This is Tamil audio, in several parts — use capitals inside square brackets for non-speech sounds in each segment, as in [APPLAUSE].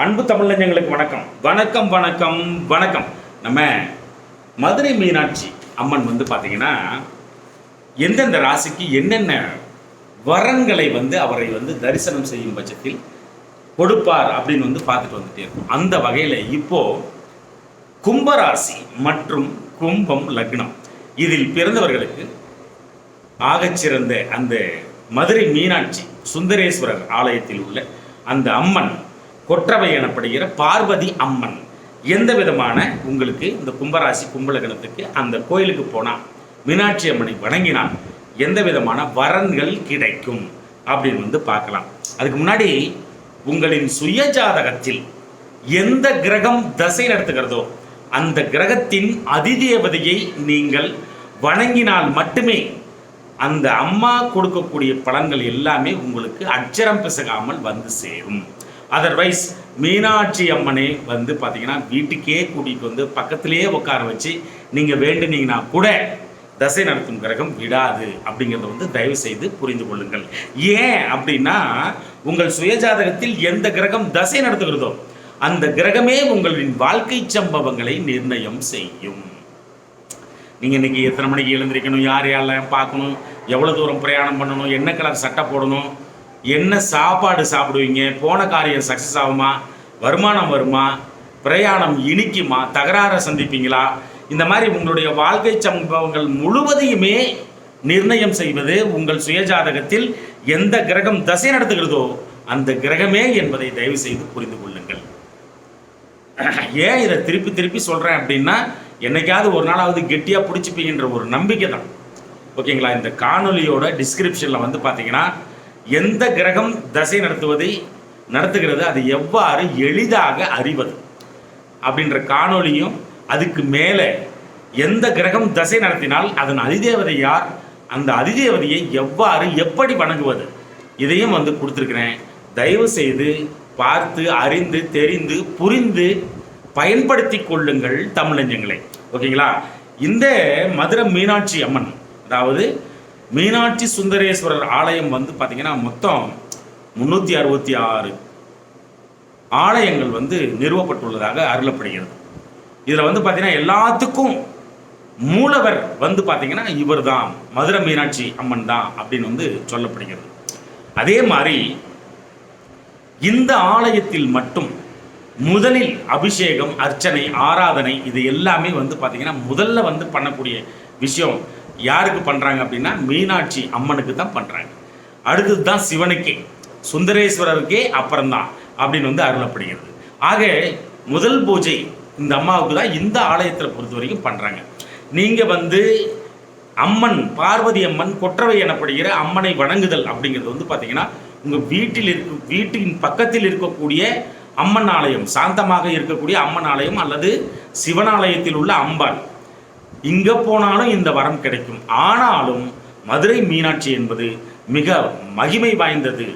அன்பு தமிழ்நெஞ்சங்களுக்கு வணக்கம். வணக்கம் வணக்கம் வணக்கம். நம்ம மதுரை மீனாட்சி அம்மன் வந்து பார்த்தீங்கன்னா எந்தெந்த ராசிக்கு என்னென்ன வரன்களை வந்து அவரை வந்து தரிசனம் செய்யும் பட்சத்தில் கொடுப்பார் அப்படின்னு வந்து பார்த்துட்டு வந்துட்டே இருக்கும். அந்த வகையில் இப்போ கும்பராசி மற்றும் கும்பம் லக்னம். இதில் பிறந்தவர்களுக்கு ஆகச்சிறந்த அந்த மதுரை மீனாட்சி சுந்தரேஸ்வரர் ஆலயத்தில் உள்ள அந்த அம்மன் கொற்றவை எனப்படுகிற பார்வதி அம்மன். எந்த விதமான உங்களுக்கு இந்த கும்பராசி கும்பலகணத்துக்கு அந்த கோயிலுக்கு போனால் மீனாட்சி அம்மனை வணங்கினால் எந்த விதமான வரன்கள் கிடைக்கும் அப்படின்னு வந்து பார்க்கலாம். அதுக்கு முன்னாடி உங்களின் சுய ஜாதகத்தில் எந்த கிரகம் தசை நடத்துகிறதோ அந்த கிரகத்தின் அதிதேவதையை நீங்கள் வணங்கினால் மட்டுமே அந்த அம்மா கொடுக்கக்கூடிய பலன்கள் எல்லாமே உங்களுக்கு அச்சரம் பிசகாமல் வந்து சேரும். அதர்வைஸ் மீனாட்சி அம்மனை வந்து பார்த்தீங்கன்னா வீட்டுக்கே கூட்டிகிட்டு வந்து பக்கத்திலேயே உட்கார வச்சு நீங்கள் வேண்டுனீங்கன்னா கூட தசை நடத்தும் கிரகம் விடாது அப்படிங்கிறத வந்து தயவு செய்து புரிந்து கொள்ளுங்கள். ஏன் அப்படின்னா உங்கள் சுயஜாதகத்தில் எந்த கிரகம் தசை நடத்துகிறதோ அந்த கிரகமே உங்களின் வாழ்க்கை சம்பவங்களை நிர்ணயம் செய்யும். நீங்கள் இன்னைக்கு எத்தனை மணிக்கு எழுந்திருக்கணும் யார் யாரெல்லாம் பார்க்கணும் எவ்வளோ தூரம் பிரயாணம் பண்ணணும் என்ன கலர் சட்டை போடணும் என்ன சாப்பாடு சாப்பிடுவீங்க? போன காரியம் சக்ஸஸ் ஆகுமா? வருமானம் வருமா? பிரயாணம் இனிக்குமா? தகராறை சந்திப்பீங்களா? இந்த மாதிரி உங்களுடைய வாழ்க்கை சம்பவங்கள் முழுவதையுமே நிர்ணயம் செய்வது உங்கள் சுயஜாதகத்தில் எந்த கிரகம் தசை நடத்துகிறதோ அந்த கிரகமே என்பதை தயவு செய்து புரிந்து கொள்ளுங்கள். ஏன் இதை திருப்பி திருப்பி சொல்கிறேன் அப்படின்னா என்னைக்காவது ஒரு நாளாவது கெட்டியாக பிடிச்சிப்பீங்கன்ற ஒரு நம்பிக்கை தான் ஓகேங்களா? இந்த காணொலியோட டிஸ்கிரிப்ஷனில் வந்து பார்த்தீங்கன்னா எந்த கிரகம் தசை நடத்துவதை நடத்துகிறது அது எவ்வாறு எளிதாக அறிவது? அப்படின்ற காணொளியும் அதுக்கு மேலே எந்த கிரகம் தசை நடத்தினால் அதன் அதிதேவதை யார் அந்த அதிதேவதையை எவ்வாறு எப்படி வணங்குவது? இதையும் வந்து கொடுத்துருக்குறேன். தயவு செய்து பார்த்து அறிந்து தெரிந்து புரிந்து பயன்படுத்தி கொள்ளுங்கள் தமிழஞ்சங்களை ஓகேங்களா? இந்த மதுரை மீனாட்சி அம்மன் அதாவது மீனாட்சி சுந்தரேஸ்வரர் ஆலயம் வந்து பார்த்தீங்கன்னா மொத்தம் முந்நூற்றி அறுபத்தி ஆறு ஆலயங்கள் வந்து நிறுவப்பட்டுள்ளதாக அருளப்படுகிறது. இதில் வந்து பார்த்தீங்கன்னா எல்லாத்துக்கும் மூலவர் வந்து பார்த்தீங்கன்னா இவர் தான் மதுரை மீனாட்சி அம்மன் தான் அப்படின்னு வந்து சொல்லப்படுகிறது. அதே மாதிரி இந்த ஆலயத்தில் மட்டும் முதலில் அபிஷேகம் அர்ச்சனை ஆராதனை இது எல்லாமே வந்து பார்த்தீங்கன்னா முதல்ல வந்து பண்ணக்கூடிய விஷயம். யாருக்கு பண்ணுறாங்க அப்படின்னா மீனாட்சி அம்மனுக்கு தான் பண்ணுறாங்க அடுத்தது தான் சிவனுக்கே. சுந்தரேஸ்வரருக்கே அப்புறம்தான் அப்படின்னு வந்து அருளப்படுகிறது. ஆக முதல் பூஜை இந்த அம்மாவுக்கு தான் இந்த ஆலயத்தில் பொறுத்த வரைக்கும் பண்ணுறாங்க நீங்கள் வந்து அம்மன் பார்வதி அம்மன் கொற்றவை எனப்படுகிற அம்மனை வணங்குதல் அப்படிங்கிறது வந்து பார்த்தீங்கன்னா உங்கள் வீட்டில் இருக்க வீட்டின் பக்கத்தில் இருக்கக்கூடிய அம்மன் ஆலயம் சாந்தமாக இருக்கக்கூடிய அம்மன் ஆலயம் அல்லது சிவனாலயத்தில் உள்ள அம்பாள் இங்கே போனாலும் இந்த வரம் கிடைக்கும். ஆனாலும் மதுரை மீனாட்சி என்பது மிக மகிமை வாய்ந்தது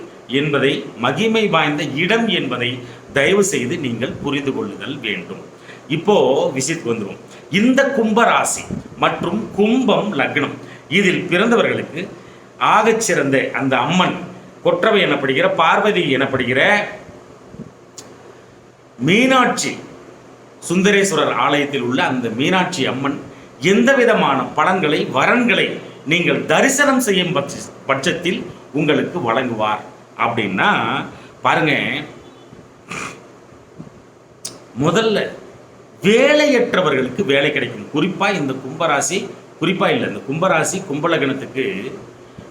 என்பதை மகிமை வாய்ந்த இடம் என்பதை தயவு செய்து நீங்கள் புரிந்து கொள்ளுதல் வேண்டும். இப்போ விசித் வந்துடும் இந்த கும்பராசி மற்றும் கும்பம் லக்னம். இதில் பிறந்தவர்களுக்கு ஆகச்சிறந்த அந்த அம்மன் கொற்றவை எனப்படுகிற பார்வதி எனப்படுகிற மீனாட்சி சுந்தரேஸ்வரர் ஆலயத்தில் உள்ள அந்த மீனாட்சி அம்மன் எந்த விதமான பலன்களை வரன்களை நீங்கள் தரிசனம் செய்யும் பட்ச பட்சத்தில் உங்களுக்கு வழங்குவார். அப்படின்னா பாருங்க. முதல்ல வேலையற்றவர்களுக்கு வேலை கிடைக்கும். குறிப்பாக இந்த கும்பராசி குறிப்பாக இல்லை இந்த கும்பராசி கும்பலகணத்துக்கு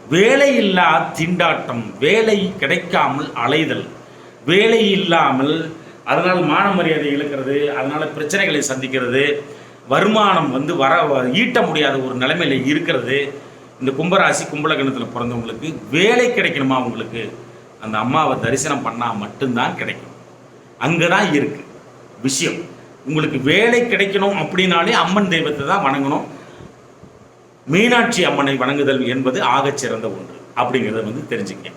வேலை இல்லா திண்டாட்டம் வேலை கிடைக்காமல் அலைதல் வேலை இல்லாமல் அதனால் மான மரியாதை இழக்கிறது அதனால் பிரச்சனைகளை சந்திக்கிறது வருமானம் வந்து வர ஈட்ட முடியாத ஒரு நிலைமையில் இருக்கிறது. இந்த கும்பராசி கும்பலகணத்தில் பிறந்தவங்களுக்கு வேலை கிடைக்கணுமா உங்களுக்கு? அந்த அம்மாவை தரிசனம் பண்ணால் மட்டும்தான் கிடைக்கும். அங்கே தான் இருக்குது விஷயம். உங்களுக்கு வேலை கிடைக்கணும் அப்படின்னாலே அம்மன் தெய்வத்தை தான் வணங்கணும். மீனாட்சி அம்மனை வணங்குதல் என்பது ஆகச்சிறந்த ஒன்று அப்படிங்கிறத வந்து தெரிஞ்சுக்க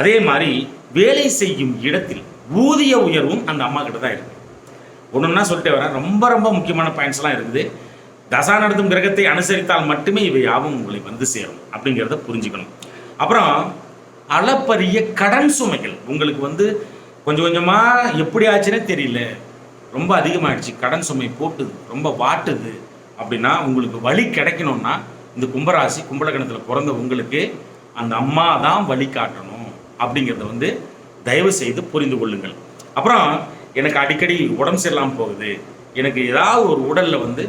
அதே மாதிரி வேலை செய்யும் இடத்தில் ஊதிய உயர்வும் அந்த அம்மா கிட்ட தான் இருக்கு. ஒன்றுன்னா சொல்லிட்டே வரேன். ரொம்ப ரொம்ப முக்கியமான பாயிண்ட்ஸ்லாம் இருக்குது. தசா நடத்தும் கிரகத்தை அனுசரித்தால் மட்டுமே இவை யாவும் உங்களை வந்து சேரும் அப்படிங்கிறத புரிஞ்சுக்கணும். அப்புறம் அளப்பரிய கடன் சுமைகள். உங்களுக்கு வந்து கொஞ்சம் கொஞ்சமாக எப்படி ஆச்சுன்னே தெரியல. ரொம்ப அதிகமாகிடுச்சு கடன் சுமை போட்டுது ரொம்ப வாட்டுது அப்படின்னா உங்களுக்கு வழி கிடைக்கணும்னா இந்த கும்பராசி கும்பலகணத்தில் பிறந்த உங்களுக்கு அந்த அம்மா தான் வழி காட்டணும் அப்படிங்கிறத வந்து தயவு செய்து புரிந்து கொள்ளுங்கள். அப்புறம் எனக்கு அடிக்கடி உடம்பு சரியில்லாமல் போகுது. எனக்கு ஏதாவது ஒரு உடலில் வந்து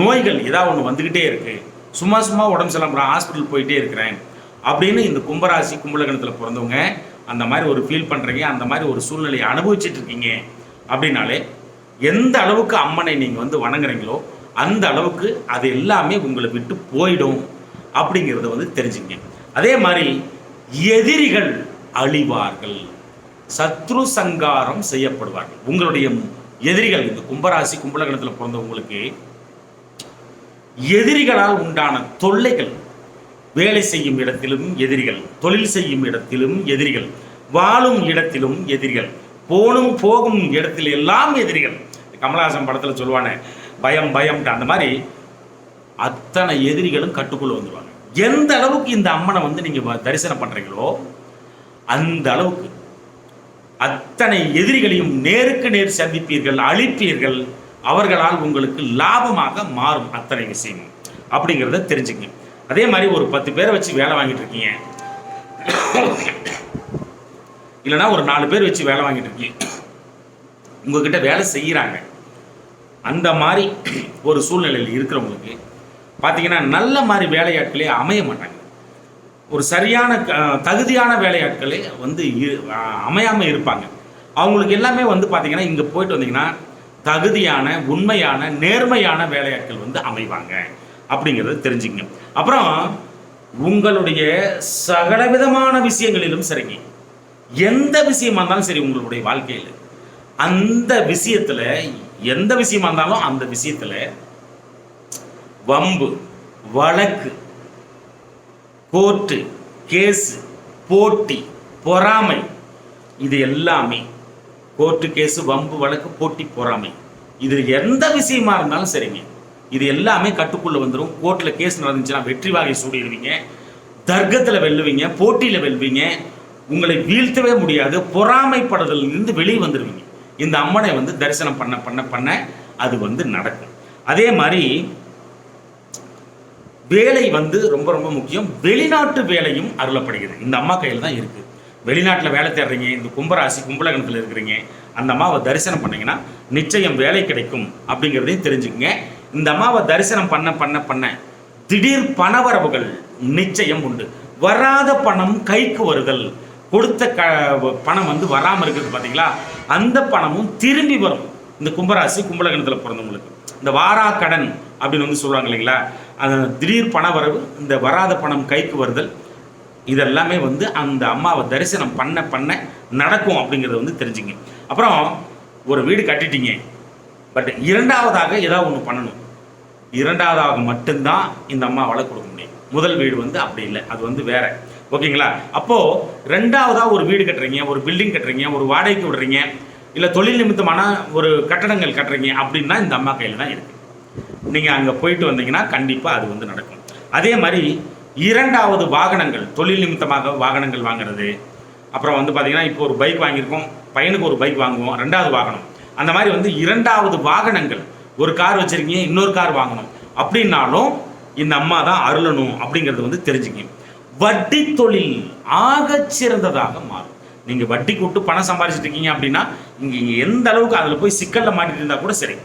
நோய்கள் ஏதாவது ஒன்று வந்துக்கிட்டே இருக்குது சும்மா சும்மா உடம்பு சரியில்லாமல் ஹாஸ்பிட்டல் போயிட்டே இருக்கிறேன் அப்படின்னு இந்த கும்பராசி கும்பலகணத்தில் பிறந்தவங்க அந்த மாதிரி ஒரு ஃபீல் பண்ணுறீங்க அந்த மாதிரி ஒரு சூழ்நிலையை அனுபவிச்சுட்டு இருக்கீங்க அப்படின்னாலே எந்த அளவுக்கு அம்மனை நீங்கள் வந்து வணங்குறீங்களோ அந்த அளவுக்கு அது எல்லாமே உங்களை விட்டு போயிடும் அப்படிங்கிறத வந்து தெரிஞ்சுங்க அதே மாதிரி எதிரிகள் அழிவார்கள். சத்ரு சங்காரம் செய்யப்படுவார்கள். உங்களுடைய எதிரிகள் இந்த கும்பராசி கும்பலகணத்தில் பிறந்தவங்களுக்கு எதிரிகளால் உண்டான தொல்லைகள் வேலை செய்யும் இடத்திலும் எதிரிகள் தொழில் செய்யும் இடத்திலும் எதிரிகள் வாழும் இடத்திலும் எதிரிகள் போனும் போகும் இடத்தில் எல்லாம் எதிரிகள். கமலஹாசன் படத்தில் சொல்லுவானே பயம் பயம்ட்டு அந்த மாதிரி அத்தனை எதிரிகளும் கட்டுக்குள்ள வந்துடுவாங்க எந்த அளவுக்கு இந்த அம்மனை வந்து நீங்க வ- தரிசனம் பண்றீங்களோ அந்த அளவுக்கு அத்தனை எதிரிகளையும் நேருக்கு நேர் சந்திப்பீர்கள் அழிப்பீர்கள். அவர்களால் உங்களுக்கு லாபமாக மாறும் அத்தனை விஷயமும். அப்படிங்கிறத தெரிஞ்சுங்க அதே மாதிரி ஒரு பத்து பேரை வச்சு வேலை வாங்கிட்டு இருக்கீங்க. இல்லைன்னா ஒரு நாலு பேர் வச்சு வேலை வாங்கிட்டு இருக்கீங்க. உங்ககிட்ட வேலை செய்கிறாங்க அந்த மாதிரி ஒரு சூழ்நிலையில் இருக்கிறவங்களுக்கு பார்த்தீங்கன்னா நல்ல மாதிரி வேலையாட்களே அமைய மாட்டாங்க. ஒரு சரியான தகுதியான வேலையாட்களே வந்து அமையாமல் இருப்பாங்க. அவங்களுக்கு எல்லாமே வந்து பார்த்தீங்கன்னா இங்கே போயிட்டு வந்தீங்கன்னா தகுதியான உண்மையான நேர்மையான வேலையாட்கள் வந்து அமைவாங்க. அப்படிங்கிறத தெரிஞ்சுக்கங்க. அப்புறம் உங்களுடைய சகலவிதமான விஷயங்களிலும் சரிங்க. எந்த விஷயமா இருந்தாலும் சரி உங்களுடைய வாழ்க்கையில். அந்த விஷயத்தில் எந்த விஷயமா இருந்தாலும் அந்த விஷயத்தில் வம்பு வழக்கு கோர்ட்டு கேஸு போட்டி பொறாமை இது எல்லாமே கோர்ட்டு கேஸு வம்பு வழக்கு போட்டி பொறாமை. இது எந்த விஷயமா இருந்தாலும் சரிங்க. இது எல்லாமே கட்டுக்குள்ள வந்துடும் கோர்ட்டில் கேஸ் நடந்துச்சுன்னா வெற்றி வாகை சூடிடுவீங்க. தர்க்கத்தில் வெல்லுவீங்க. போட்டியில் வெல்வீங்க. உங்களை வீழ்த்தவே முடியாது. பொறாமைப்படுதலில் இருந்து வெளியே வந்துடுவீங்க இந்த அம்மனை வந்து தரிசனம் பண்ண பண்ண பண்ண அது வந்து நடக்கும். அதே மாதிரி வேலை வந்து ரொம்ப ரொம்ப முக்கியம். வெளிநாட்டு வேலையும் அருளப்படுகிறது. இந்த அம்மா கையில் தான் இருக்கு. வெளிநாட்டில் வேலை தேடுறீங்க இந்த கும்பராசி கும்பலகணத்தில் இருக்கிறீங்க அந்த அம்மாவை தரிசனம் பண்ணீங்கன்னா நிச்சயம் வேலை கிடைக்கும் அப்படிங்கிறதையும் தெரிஞ்சுக்கங்க. இந்த அம்மாவை தரிசனம் பண்ண பண்ண பண்ண திடீர் பணவரவுகள் நிச்சயம் உண்டு. வராத பணம் கைக்கு வருதல். கொடுத்த க பணம் வந்து வராமல் இருக்கிறது பார்த்தீங்களா அந்த பணமும் திரும்பி வரும். இந்த கும்பராசி கும்பலகணத்தில் பிறந்தவங்களுக்கு. இந்த வாரா கடன் அப்படின்னு வந்து சொல்லுவாங்க இல்லைங்களா? அந்த திடீர் பண வரவு இந்த வராத பணம் கைக்கு வருதல் இதெல்லாமே வந்து அந்த அம்மாவை தரிசனம் பண்ண பண்ண நடக்கும் அப்படிங்கிறத வந்து தெரிஞ்சுங்க. அப்புறம் ஒரு வீடு கட்டிட்டீங்க. பட் இரண்டாவதாக ஏதாவது ஒன்று பண்ணணும். இரண்டாவதாக மட்டும்தான் இந்த அம்மாவால் கொடுக்க முடியும். முதல் வீடு வந்து அப்படி இல்லை. அது வந்து வேற. ஓகேங்களா? அப்போது ரெண்டாவதாக ஒரு வீடு கட்டுறீங்க ஒரு பில்டிங் கட்டுறீங்க ஒரு வாடகைக்கு விடுறீங்க இல்லை தொழில் நிமித்தமான ஒரு கட்டடங்கள் கட்டுறீங்க அப்படின்னா இந்த அம்மா கையில் தான் இருக்குது நீங்கள் அங்கே போயிட்டு வந்தீங்கன்னா கண்டிப்பாக அது வந்து நடக்கும். அதே மாதிரி இரண்டாவது வாகனங்கள் தொழில் நிமித்தமாக வாகனங்கள் வாங்குறது. அப்புறம் வந்து பார்த்தீங்கன்னா இப்போ ஒரு பைக் வாங்கியிருக்கோம் பையனுக்கு ஒரு பைக் வாங்குவோம் ரெண்டாவது வாகனம். அந்த மாதிரி வந்து இரண்டாவது வாகனங்கள் ஒரு கார் வச்சுருக்கீங்க இன்னொரு கார் வாங்கணும். அப்படின்னாலும் இந்த அம்மா தான் அருளணும் அப்படிங்கிறது வந்து தெரிஞ்சுக்கங்க வட்டி தொழில் ஆகச் சிறந்ததாக மாறும். நீங்கள் வட்டி கூட்டு பணம் சம்பாதிச்சிட்டு இருக்கீங்க அப்படின்னா இங்கே எந்த அளவுக்கு அதில் போய் சிக்கலில் மாட்டிட்டு இருந்தால் கூட சரி.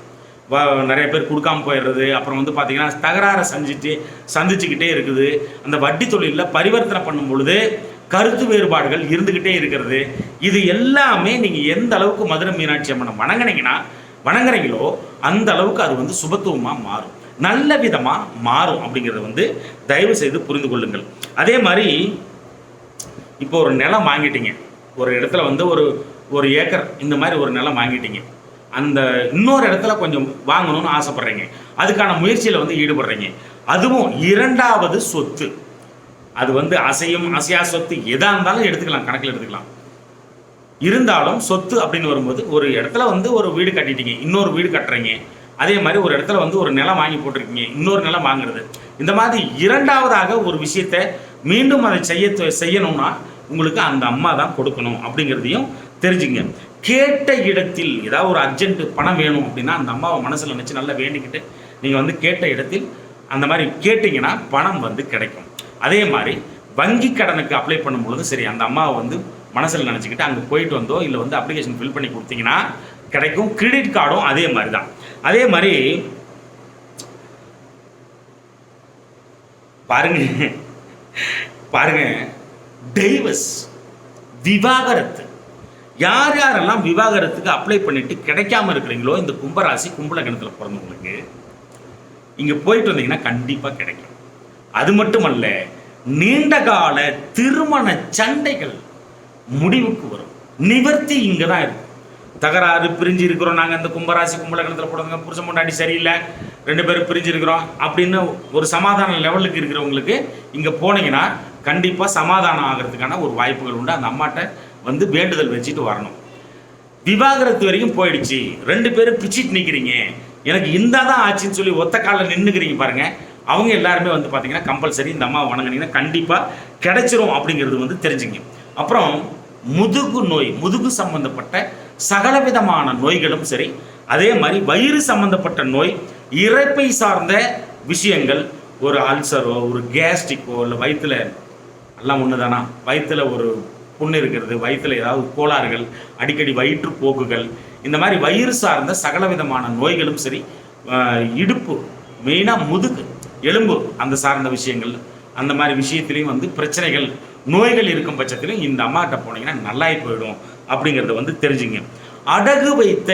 நிறைய பேர் கொடுக்காம போயிடுறது. அப்புறம் வந்து பார்த்தீங்கன்னா தகராறை சந்திச்சுட்டு சந்திச்சுக்கிட்டே இருக்குது. அந்த வட்டி தொழிலில் பரிவர்த்தனை பண்ணும் பொழுது கருத்து வேறுபாடுகள் இருந்துக்கிட்டே இருக்கிறது. இது எல்லாமே நீங்கள் எந்த அளவுக்கு மதுரை மீனாட்சி அம்மனை வணங்குனீங்கன்னா வணங்குறீங்களோ அந்த அளவுக்கு அது வந்து சுபத்துவமாக மாறும். நல்ல விதமாக மாறும் அப்படிங்கிறத வந்து தயவு செய்து புரிந்து கொள்ளுங்கள். அதே மாதிரி இப்போ ஒரு நிலம் வாங்கிட்டீங்க. ஒரு இடத்துல வந்து ஒரு ஒரு ஏக்கர் இந்த மாதிரி ஒரு நிலம் வாங்கிட்டீங்க. அந்த இன்னொரு இடத்துல கொஞ்சம் வாங்கணும்னு ஆசைப்படுறீங்க. அதுக்கான முயற்சியில் வந்து ஈடுபடுறீங்க. அதுவும் இரண்டாவது சொத்து. அது வந்து அசையும் அசையா சொத்து எதாக இருந்தாலும் எடுத்துக்கலாம் கணக்கில் எடுத்துக்கலாம். இருந்தாலும் சொத்து அப்படின்னு வரும்போது ஒரு இடத்துல வந்து ஒரு வீடு கட்டிட்டீங்க இன்னொரு வீடு கட்டுறீங்க. அதே மாதிரி ஒரு இடத்துல வந்து ஒரு நிலம் வாங்கி போட்டிருக்கீங்க இன்னொரு நிலம் வாங்குறது. இந்த மாதிரி இரண்டாவதாக ஒரு விஷயத்த மீண்டும் அதை செய்ய செய்யணும்னா உங்களுக்கு அந்த அம்மா தான் கொடுக்கணும் அப்படிங்கிறதையும் தெரிஞ்சுங்க. கேட்ட இடத்தில் ஏதாவது ஒரு அர்ஜென்ட் பணம் வேணும் அப்படின்னா அந்த அம்மாவை மனசில் நினச்சி நல்லா வேண்டிக்கிட்டு நீங்கள் வந்து கேட்ட இடத்தில் அந்த மாதிரி கேட்டிங்கன்னா பணம் வந்து கிடைக்கும். அதே மாதிரி வங்கி கடனுக்கு அப்ளை பண்ணும்பொழுது சரி அந்த அம்மாவை வந்து மனசில் நினச்சிக்கிட்டு அங்கே போயிட்டு வந்தோ இல்லை வந்து அப்ளிகேஷன் ஃபில் பண்ணி கொடுத்தீங்கன்னா கிடைக்கும். கிரெடிட் கார்டும் அதே மாதிரி தான். அதே மாதிரி பாருங்க பாருங்க. டைவர்ஸ் விவாகரத்து. யார் யாரெல்லாம் விவாகரத்துக்கு அப்ளை பண்ணிட்டு கிடைக்காம இருக்கிறீங்களோ இந்த கும்பராசி கும்பலகணத்தில் பிறந்தவங்களுக்கு இங்க போயிட்டு வந்தீங்கன்னா கண்டிப்பா கிடைக்கும். அது மட்டுமல்ல நீண்ட கால திருமண சண்டைகள் முடிவுக்கு வரும். நிவர்த்தி இங்க தான் இருக்கும் தகராறு பிரிஞ்சு இருக்கிறோம் நாங்கள் இந்த கும்பராசி கும்பலகணத்தில் போடுங்க புருஷன் முன்னாடி சரியில்லை ரெண்டு பேரும் பிரிஞ்சிருக்கிறோம் அப்படின்னு ஒரு சமாதான லெவலுக்கு இருக்கிறவங்களுக்கு இங்கே போனீங்கன்னா கண்டிப்பாக சமாதானம் ஆகிறதுக்கான ஒரு வாய்ப்புகள் உண்டு. அந்த அம்மாட்ட வந்து வேண்டுதல் வச்சுட்டு வரணும். விவாகரத்து வரைக்கும் போயிடுச்சு. ரெண்டு பேரும் பிச்சிட்டு நிற்கிறீங்க எனக்கு இந்த தான் ஆச்சுன்னு சொல்லி ஒத்த காலில் நின்றுக்கிறீங்க பாருங்கள் அவங்க எல்லாருமே வந்து பார்த்தீங்கன்னா கம்பல்சரி இந்த அம்மா வணங்குனீங்கன்னா கண்டிப்பாக கிடைச்சிரும் அப்படிங்கிறது வந்து தெரிஞ்சுங்க. அப்புறம் முதுகு நோய் முதுகு சம்பந்தப்பட்ட சகலவிதமான நோய்களும் சரி அதே மாதிரி வயிறு சம்பந்தப்பட்ட நோய் இறப்பை சார்ந்த விஷயங்கள் ஒரு அல்சரோ ஒரு கேஸ்ட்ரிக்கோ இல்லை வயிற்றுல எல்லாம் ஒன்று தானா வயிற்றுல ஒரு புண்ணு இருக்கிறது வயிற்றுல ஏதாவது கோளாறுகள் அடிக்கடி வயிற்றுப்போக்குகள் இந்த மாதிரி வயிறு சார்ந்த சகல விதமான நோய்களும் சரி இடுப்பு மெயினாக முதுகு எலும்பு அந்த சார்ந்த விஷயங்கள் அந்த மாதிரி விஷயத்துலையும் வந்து பிரச்சனைகள் நோய்கள் இருக்கும் பட்சத்திலும் இந்த அம்மாட்ட போனீங்கன்னா நல்லாயி போயிடும் அப்படிங்கிறத வந்து தெரிஞ்சுங்க. அடகு வைத்த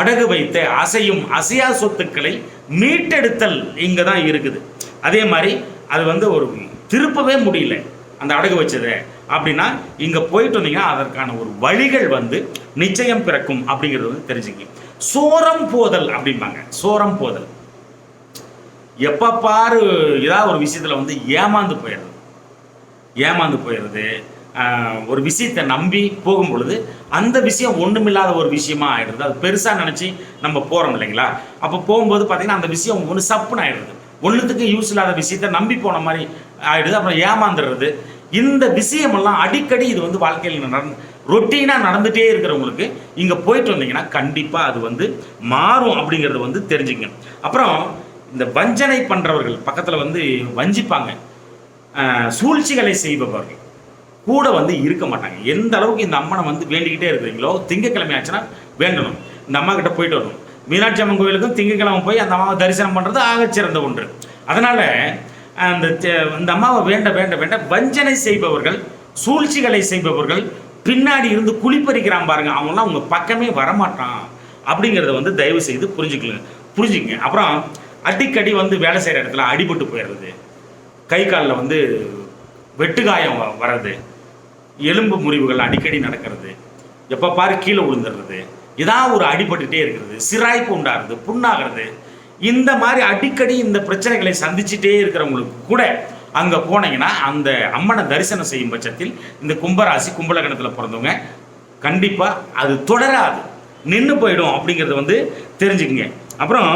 அடகு வைத்த அசையும் அசையா சொத்துக்களை மீட்டெடுத்தல் இங்கே தான் இருக்குது. அதே மாதிரி அது வந்து ஒரு திருப்பவே முடியல அந்த அடகு வச்சதை. அப்படின்னா இங்கே போயிட்டு வந்தீங்கன்னா அதற்கான ஒரு வழிகள் வந்து நிச்சயம் பிறக்கும் அப்படிங்கிறது வந்து தெரிஞ்சுங்க சோரம் போதல் அப்படிம்பாங்க. சோரம் போதல். எப்போ பாரு ஏதாவது ஒரு விஷயத்தில் வந்து ஏமாந்து போயிடுறது. ஏமாந்து போயிடுறது. ஒரு விஷயத்தை நம்பி போகும் பொழுது அந்த விஷயம் ஒன்றுமில்லாத ஒரு விஷயமா ஆயிடுறது. அது பெருசாக நினச்சி நம்ம போகிறோம் இல்லைங்களா? அப்போ போகும்போது பார்த்தீங்கன்னா அந்த விஷயம் ஒன்று சப்புன்னு ஆயிடுறது. ஒன்றுத்துக்கு யூஸ் இல்லாத விஷயத்த நம்பி போன மாதிரி ஆயிடுது. அப்புறம் ஏமாந்துடுறது. இந்த விஷயமெல்லாம் அடிக்கடி இது வந்து வாழ்க்கையில் நடந்து ரொட்டீனாக நடந்துகிட்டே இருக்கிறவங்களுக்கு இங்கே போயிட்டு வந்தீங்கன்னா கண்டிப்பாக அது வந்து மாறும் அப்படிங்கிறத வந்து தெரிஞ்சுங்க அப்புறம் இந்த வஞ்சனை பண்ணுறவர்கள் பக்கத்தில் வந்து வஞ்சிப்பாங்க. சூழ்ச்சிகளை செய்பவர்கள் கூட வந்து இருக்க மாட்டாங்க. எந்த அளவுக்கு இந்த அம்மனை வந்து வேண்டிக்கிட்டே இருக்கிறீங்களோ திங்கக்கிழமை ஆச்சுன்னா வேண்டணும். இந்த அம்மா கிட்ட போயிட்டு வரணும். மீனாட்சி அம்மன் கோயிலுக்கும் திங்கக்கிழமை போய் அந்த அம்மாவை தரிசனம் பண்ணுறது ஆகச்சிறந்த ஒன்று. அதனால் அந்த அந்த இந்த அம்மாவை வேண்ட வேண்ட வேண்ட வஞ்சனை செய்பவர்கள் சூழ்ச்சிகளை செய்பவர்கள் பின்னாடி இருந்து குளிப்பறிக்கிறான் பாருங்க. அவங்களாம் உங்கள் பக்கமே வரமாட்டான். அப்படிங்கிறத வந்து தயவு செய்து புரிஞ்சுக்கல புரிஞ்சுங்க அப்புறம் அடிக்கடி வந்து வேலை செய்கிற இடத்துல அடிபட்டு போயிடுறது. கை காலில் வந்து வெட்டுக்காயம் வ- வர்றது. எலும்பு முறிவுகள் அடிக்கடி நடக்கிறது. எப்போ பாரு கீழே விழுந்துடுறது. இதான் ஒரு அடிபட்டுட்டே இருக்கிறது. சிராய்ப்பு உண்டாகிறது. புண்ணாகிறது. இந்த மாதிரி அடிக்கடி இந்த பிரச்சனைகளை சந்திச்சுட்டே இருக்கிறவங்களுக்கு கூட அங்கே போனீங்கன்னா அந்த அம்மனை தரிசனம் செய்யும் பட்சத்தில் இந்த கும்பராசி கும்பலகணத்தில் பிறந்தவங்க கண்டிப்பாக அது தொடராது. நின்று போயிடும் அப்படிங்கிறத வந்து தெரிஞ்சுக்குங்க. அப்புறம்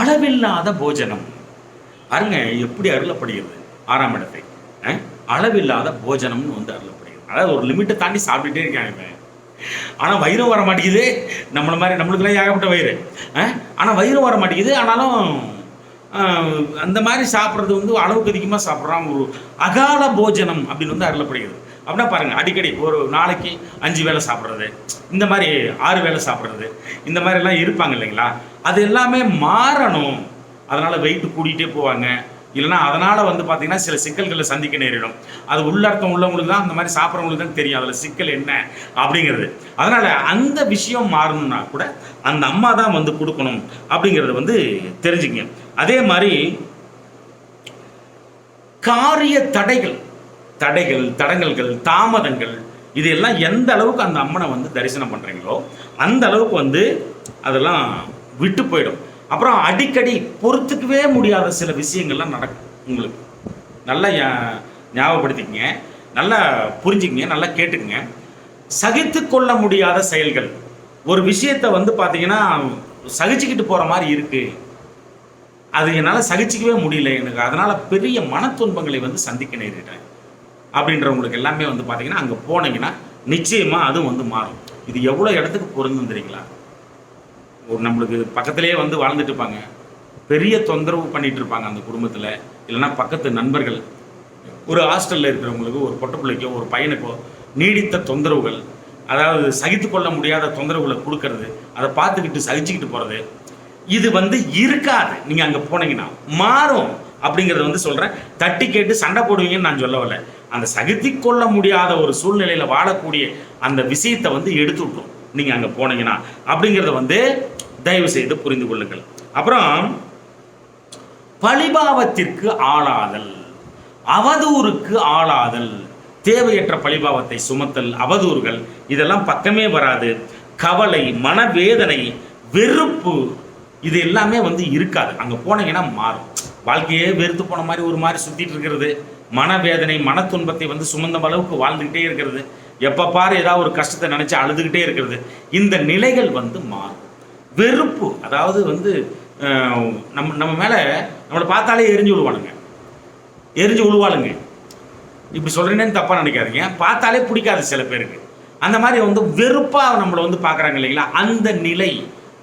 அளவில்லாத போஜனம். பாருங்க எப்படி அருளப்படுகிறது ஆறாம் இடத்தை. அளவில்லாத போஜனம்னு வந்து அருளப்படுகிறது. அதாவது ஒரு லிமிட்டை தாண்டி சாப்பிட்டுட்டே இருக்காங்க ஆனால் வயிறும் வர மாட்டேங்குது. நம்மளை மாதிரி நம்மளுக்குலாம் ஏகப்பட்ட வயிறு. ஆனால் வயிறும் வர மாட்டேங்குது. ஆனாலும் அந்த மாதிரி சாப்பிட்றது வந்து அளவுக்கு அதிகமாக சாப்பிட்றான் ஒரு அகால போஜனம் அப்படின்னு வந்து அருளப்படுகிறது. அப்படின்னா பாருங்கள் அடிக்கடி ஒரு நாளைக்கு அஞ்சு வேளை சாப்பிட்றது. இந்த மாதிரி ஆறு வேளை சாப்பிட்றது. இந்த மாதிரிலாம் இருப்பாங்க இல்லைங்களா? அது எல்லாமே மாறணும். அதனால் வெயிட் கூட்டிகிட்டே போவாங்க. இல்லைன்னா அதனால் வந்து பார்த்தீங்கன்னா சில சிக்கல்களை சந்திக்க நேரிடும். அது உள்ளர்த்தம் உள்ளவங்களுக்கு தான் அந்த மாதிரி சாப்பிட்றவங்களுக்கு தான் தெரியும் அதில் சிக்கல் என்ன அப்படிங்கிறது. அதனால் அந்த விஷயம் மாறணும்னா கூட அந்த அம்மா தான் வந்து கொடுக்கணும் அப்படிங்கிறத வந்து தெரிஞ்சுக்கங்க. அதே மாதிரி காரிய தடைகள் தடைகள் தடங்கல்கள் தாமதங்கள் இதெல்லாம் எந்த அளவுக்கு அந்த அம்மனை வந்து தரிசனம் பண்ணுறீங்களோ அந்த அளவுக்கு வந்து அதெல்லாம் விட்டு போயிடும். அப்புறம் அடிக்கடி பொறுத்துக்கவே முடியாத சில விஷயங்கள்லாம் நடக்கும் உங்களுக்கு. நல்லா ஞாபகப்படுத்திக்கங்க. நல்லா புரிஞ்சுக்கங்க நல்லா கேட்டுக்கங்க. சகித்து கொள்ள முடியாத செயல்கள். ஒரு விஷயத்தை வந்து பார்த்தீங்கன்னா சகிச்சுக்கிட்டு போகிற மாதிரி இருக்குது அது என்னால் சகிச்சிக்கவே முடியல எனக்கு. அதனால் பெரிய மன துன்பங்களை வந்து சந்திக்க நேரிட்டேன் அப்படின்றவங்களுக்கு எல்லாமே வந்து பார்த்தீங்கன்னா அங்கே போனீங்கன்னா நிச்சயமாக அதுவும் வந்து மாறும். இது எவ்வளோ இடத்துக்கு பொருந்தும் தெரியுங்களா? ஒரு நம்மளுக்கு பக்கத்திலேயே வந்து வாழ்ந்துட்டு இருப்பாங்க. பெரிய தொந்தரவு பண்ணிட்டு இருப்பாங்க அந்த குடும்பத்தில். இல்லைன்னா பக்கத்து நண்பர்கள். ஒரு ஹாஸ்டலில் இருக்கிறவங்களுக்கு ஒரு பொட்ட பிள்ளைக்கோ ஒரு பையனுக்கோ நீடித்த தொந்தரவுகள். அதாவது சகித்து கொள்ள முடியாத தொந்தரவுகளை கொடுக்கறது. அதை பார்த்துக்கிட்டு சகிச்சுக்கிட்டு போகிறது இது வந்து இருக்காது. நீங்கள் அங்கே போனீங்கன்னா மாறும் அப்படிங்கிறத வந்து சொல்கிறேன் தட்டி கேட்டு சண்டை போடுவீங்கன்னு நான் சொல்ல வரல அந்த சகித்து கொள்ள முடியாத ஒரு சூழ்நிலையில் வாழக்கூடிய அந்த விஷயத்தை வந்து எடுத்து விட்ரும் நீங்கள் அங்கே போனீங்கன்னா அப்படிங்கிறத வந்து தயவு செய்து புரிந்து கொள்ளுங்கள். அப்புறம் பழிபாவத்திற்கு ஆளாதல். அவதூறுக்கு ஆளாதல். தேவையற்ற பழிபாவத்தை சுமத்தல் அவதூறுகள் இதெல்லாம் பக்கமே வராது. கவலை மனவேதனை வெறுப்பு இது எல்லாமே வந்து இருக்காது. அங்கே போனீங்கன்னா மாறும். வாழ்க்கையே வெறுத்து போன மாதிரி ஒரு மாதிரி சுத்திட்டு இருக்கிறது. மனவேதனை மன துன்பத்தை வந்து சுமந்த அளவுக்கு வாழ்ந்துக்கிட்டே இருக்கிறது. எப்போ பாரு ஏதாவது ஒரு கஷ்டத்தை நினச்சி அழுதுகிட்டே இருக்கிறது. இந்த நிலைகள் வந்து மாறும். வெறுப்பு அதாவது வந்து நம்ம நம்ம மேலே நம்மளை பார்த்தாலே எரிஞ்சு விழுவானுங்க எரிஞ்சு விழுவாளுங்க இப்படி சொல்கிறேன்னு தப்பாக நினைக்காதீங்க. பார்த்தாலே பிடிக்காது சில பேருக்கு. அந்த மாதிரி வந்து வெறுப்பாக நம்மளை வந்து பார்க்குறாங்க இல்லைங்களா? அந்த நிலை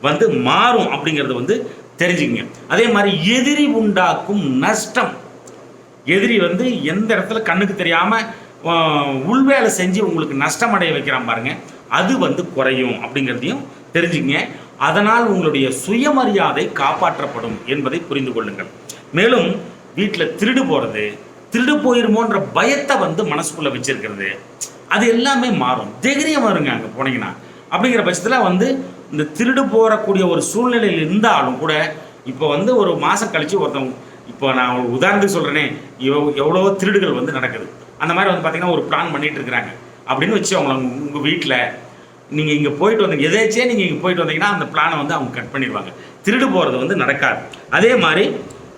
வந்து மாறும் அப்படிங்கிறது வந்து தெரிஞ்சுக்கங்க. அதே மாதிரி எதிரி உண்டாக்கும் நஷ்டம். எதிரி வந்து எந்த இடத்துல கண்ணுக்கு தெரியாமல் உள்வேலை செஞ்சு உங்களுக்கு நஷ்டம் அடைய வைக்கிறான் பாருங்க. அது வந்து குறையும் அப்படிங்கிறதையும் தெரிஞ்சுங்க அதனால் உங்களுடைய சுயமரியாதை காப்பாற்றப்படும் என்பதை புரிந்து கொள்ளுங்கள். மேலும் வீட்டில் திருடு போகிறது திருடு போயிருமோன்ற பயத்தை வந்து மனசுக்குள்ளே வச்சிருக்கிறது. அது எல்லாமே மாறும். தைரியம் வருங்க அங்கே போனீங்கன்னா. அப்படிங்கிற பட்சத்தில் வந்து இந்த திருடு போகக்கூடிய ஒரு சூழ்நிலையில் இருந்தாலும் கூட இப்போ வந்து ஒரு மாதம் கழித்து ஒருத்தவங்க இப்போ நான் உதாரணத்துக்கு சொல்கிறேனே எவ் எவ்வளோ திருடுகள் வந்து நடக்குது. அந்த மாதிரி வந்து பார்த்தீங்கன்னா ஒரு பிளான் பண்ணிட்டு இருக்கிறாங்க. அப்படின்னு வச்சு அவங்கள உங்கள் வீட்டில் நீங்கள் இங்கே போயிட்டு வந்தீங்க. எதேச்சே நீங்கள் இங்கே போயிட்டு வந்தீங்கன்னா அந்த பிளானை வந்து அவங்க கட் பண்ணிடுவாங்க. திருடு போகிறது வந்து நடக்காது. அதே மாதிரி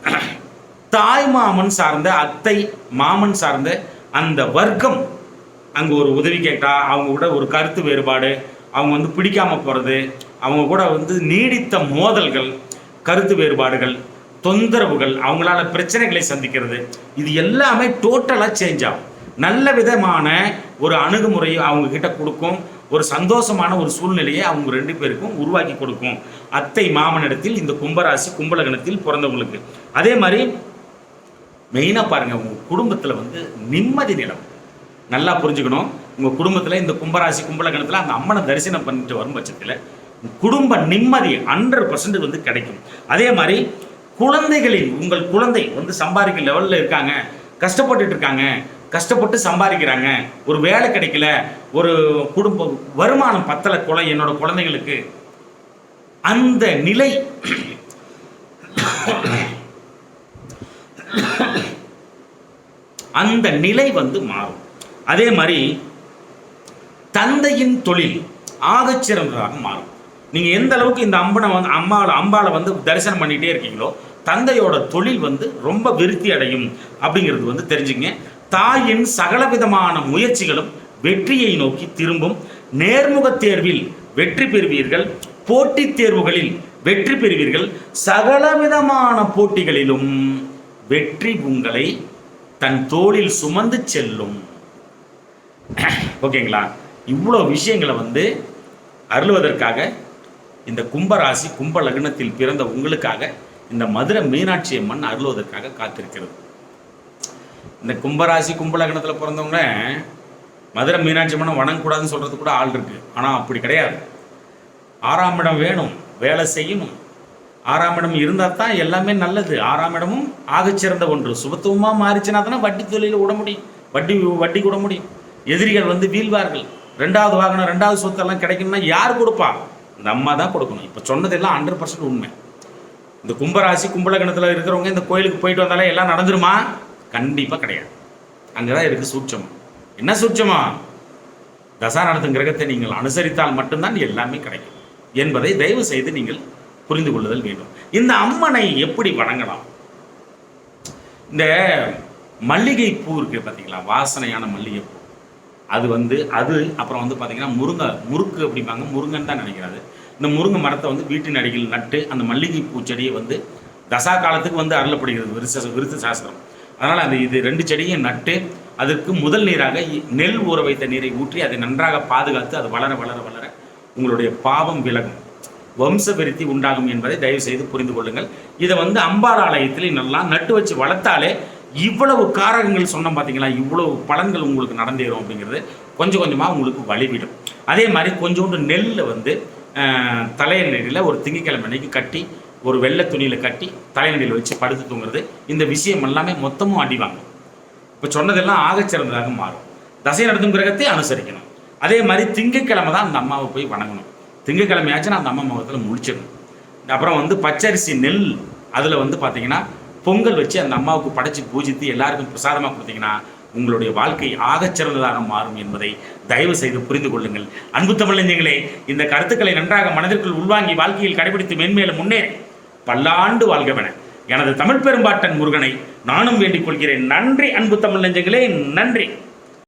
[CLEARS THROAT] தாய் மாமன் சார்ந்த அத்தை மாமன் சார்ந்த அந்த வர்க்கம் அங்கே ஒரு உதவி கேட்டால் அவங்க கூட ஒரு கருத்து வேறுபாடு அவங்க வந்து பிடிக்காமல் போகிறது அவங்க கூட வந்து நீடித்த மோதல்கள் கருத்து வேறுபாடுகள் தொந்தரவுகள் அவங்களால பிரச்சனைகளை சந்திக்கிறது. இது எல்லாமே டோட்டலாக சேஞ்ச் ஆகும். நல்ல விதமான ஒரு அணுகுமுறையை அவங்க கிட்ட கொடுக்கும். ஒரு சந்தோஷமான ஒரு சூழ்நிலையை அவங்க ரெண்டு பேருக்கும் உருவாக்கி கொடுக்கும். அத்தை மாமனிடத்தில் இந்த கும்பராசி கும்பலகணத்தில் பிறந்தவங்களுக்கு. அதே மாதிரி மெயினாக பாருங்கள் உங்கள் குடும்பத்தில் வந்து நிம்மதி நிலம். நல்லா புரிஞ்சுக்கணும். உங்கள் குடும்பத்தில் இந்த கும்பராசி கும்பலகணத்தில் அந்த அம்மனை தரிசனம் பண்ணிட்டு வரும் பட்சத்தில் குடும்ப நிம்மதி ஹண்ட்ரட் பர்சன்ட் வந்து கிடைக்கும். அதே மாதிரி குழந்தைகளின் உங்கள் குழந்தை வந்து சம்பாதிக்க லெவலில் இருக்காங்க கஷ்டப்பட்டுட்டு இருக்காங்க கஷ்டப்பட்டு சம்பாதிக்கிறாங்க ஒரு வேலை கிடைக்கல ஒரு குடும்ப வருமானம் பத்தலை குலை என்னோட குழந்தைங்களுக்கு அந்த நிலை அந்த நிலை வந்து மாறும். அதே மாதிரி தந்தையின் தொழில் ஆகச்சிறந்ததாக மாறும். நீங்க எந்த அளவுக்கு இந்த அம்பனை வந்து அம்மாவை அம்பாவை வந்து தரிசனம் பண்ணிகிட்டே இருக்கீங்களோ தந்தையோட தொழில் வந்து ரொம்ப விருத்தி அடையும் அப்படிங்கிறது வந்து தெரிஞ்சுங்க தாயின் சகலவிதமான முயற்சிகளும் வெற்றியை நோக்கி திரும்பும். நேர்முக தேர்வில் வெற்றி பெறுவீர்கள். போட்டித் தேர்வுகளில் வெற்றி பெறுவீர்கள். சகலவிதமான போட்டிகளிலும் வெற்றி உங்களை தன் தோளில் சுமந்து செல்லும். [CLEARS THROAT] ஓகேங்களா? இவ்வளோ விஷயங்களை வந்து அருளுவதற்காக இந்த கும்பராசி கும்ப லக்னத்தில் பிறந்த உங்களுக்காக இந்த மதுரை மீனாட்சி அம்மன் அருள்வதற்காக காத்திருக்கிறது. இந்த கும்பராசி கும்ப லக்னத்தில் பிறந்தவங்க மதுரை மீனாட்சி அம்மனை வணங்கக்கூடாதுன்னு சொல்கிறது கூட ஆள் இருக்குது ஆனால் அப்படி கிடையாது. ஆறாம் இடம் வேணும் வேலை செய்யணும். ஆறாம் இடம் இருந்தால் தான் எல்லாமே நல்லது. ஆறாம் இடமும் ஆகச்சிறந்த ஒன்று. சுபத்துவமாக மாறிச்சுன்னா தானே வட்டி தொழில விட முடியும். வட்டி வட்டி விட முடியும். எதிரிகள் வந்து வீழ்வார்கள். ரெண்டாவது வாகனம் ரெண்டாவது சொத்தெல்லாம் கிடைக்கணும்னா யார் கொடுப்பா? இந்த அம்மா தான் கொடுக்கணும். இப்போ சொன்னதெல்லாம் ஹண்ட்ரட் பர்சன்ட் உண்மை. இந்த கும்பராசி கும்பலகணத்தில் இருக்கிறவங்க இந்த கோயிலுக்கு போயிட்டு வந்தாலே எல்லாம் நடந்துருமா? கண்டிப்பாக கிடையாது. அங்கே தான் இருக்குது சூட்சம் என்ன சூட்சமா தசா நடத்தும் கிரகத்தை நீங்கள் அனுசரித்தால் மட்டும்தான் எல்லாமே கிடைக்கும் என்பதை தயவு செய்து நீங்கள் புரிந்து கொள்ளுதல் வேண்டும். இந்த அம்மனை எப்படி வணங்கலாம்? இந்த மல்லிகை பூ இருக்கு பார்த்தீங்களா வாசனையான மல்லிகை பூ அது வந்து அது அப்புறம் வந்து பார்த்தீங்கன்னா முருங்கை முறுக்கு அப்படிம்பாங்க. முருங்கன்னு தான் நினைக்கிறாரு. இந்த முருங்கை மரத்தை வந்து வீட்டின் அடியில் நட்டு அந்த மல்லிகை பூச்செடியை செடியை வந்து தசா காலத்துக்கு வந்து அருளப்படுகிறது. விருச விருத்த சாஸ்திரம். அதனால் அந்த இது ரெண்டு செடியும் நட்டு அதற்கு முதல் நீராக இ- நெல் ஊற வைத்த நீரை ஊற்றி அதை நன்றாக பாதுகாத்து அது வளர வளர வளர உங்களுடைய பாவம் விலகும். வம்ச விருத்தி உண்டாகும் என்பதை தயவு செய்து புரிந்து கொள்ளுங்கள். இதை வந்து அம்பாறு ஆலயத்தில் நல்லா நட்டு வச்சு வளர்த்தாலே இவ்வளவு காரகங்கள் சொன்னோம் பார்த்தீங்களா இவ்வளவு பலன்கள் உங்களுக்கு நடந்தேறும் அப்படிங்கிறது கொஞ்சம் கொஞ்சமாக உங்களுக்கு வழிவிடும். அதே மாதிரி கொஞ்சோண்டு நெல்லில் வந்து ஆஹ், தலையணையில் ஒரு திங்கக்கிழமை அன்னைக்கு கட்டி ஒரு வெள்ளை துணியில் கட்டி தலையணையில் வச்சு படுத்து தூங்குறது இந்த விஷயம் எல்லாமே மொத்தமும் அடிவாங்க இப்போ சொன்னதெல்லாம் ஆகச்சிறந்ததாக மாறும். தசை நடத்தும் கிரகத்தை அனுசரிக்கணும். அதே மாதிரி திங்கக்கிழமை தான் அந்த அம்மாவை போய் வணங்கணும். திங்கக்கிழமையாச்சும் நான் அந்த அம்மா முகத்தில் முடிச்சிடணும் அப்புறம் வந்து பச்சரிசி நெல் அதில் வந்து பார்த்திங்கன்னா பொங்கல் வச்சு அந்த அம்மாவுக்கு படைச்சு பூஜித்து எல்லாருக்கும் பிரசாதமாக கொடுத்தீங்கன்னா உங்களுடைய வாழ்க்கை ஆகச்சிறந்ததாக மாறும் என்பதை தயவு செய்து புரிந்து கொள்ளுங்கள். அன்பு தமிழஞ்சங்களே இந்த கருத்துக்களை நன்றாக மனதிற்குள் உள்வாங்கி வாழ்க்கையில் கடைபிடித்து மென்மேலும் முன்னேறி பல்லாண்டு வாழ்கவென எனது தமிழ் பெரும்பாட்டன் முருகனை நானும் வேண்டிக் கொள்கிறேன். நன்றி அன்பு தமிழ் நெஞ்சங்களே நன்றி.